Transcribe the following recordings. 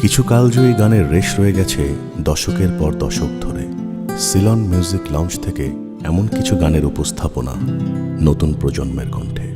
কিছু কালজয়ী গানের রেশ রয়ে গেছে দশকের পর দশক ধরে। সিলন মিউজিক লঞ্চ থেকে এমন কিছু গানের উপস্থাপনা নতুন প্রজন্মের কণ্ঠে।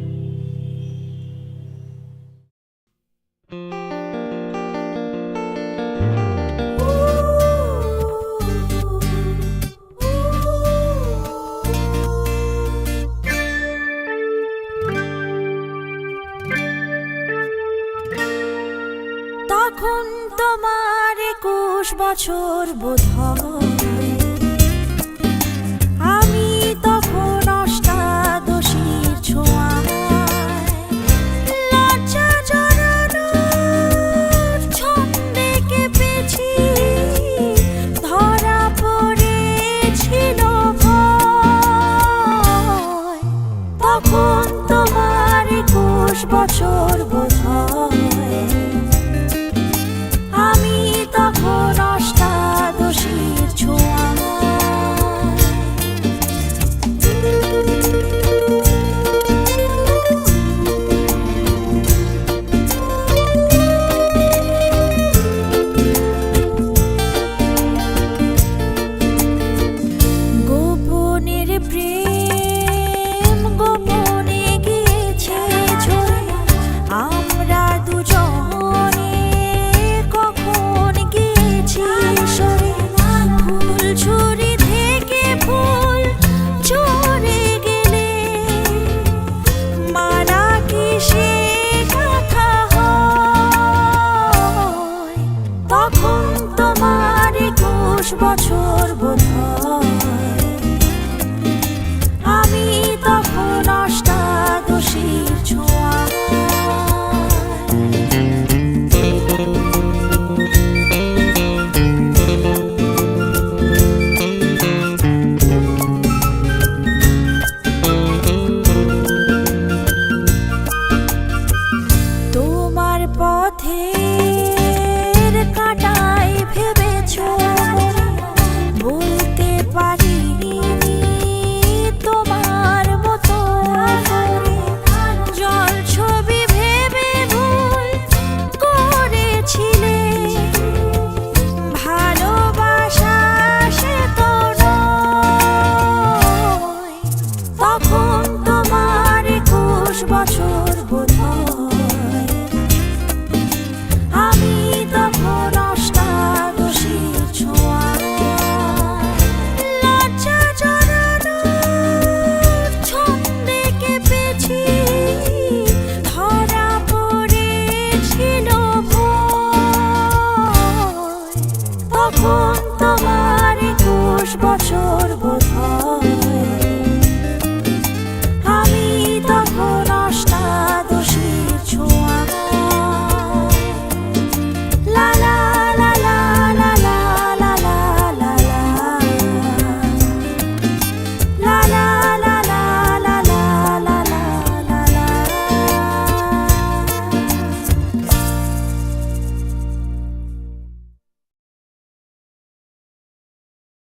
তোমার একুশ বছর বোধ তখন তোমার একুশ বছর বোধ হয় তখন তোমার একুশ বছর বোধ হয়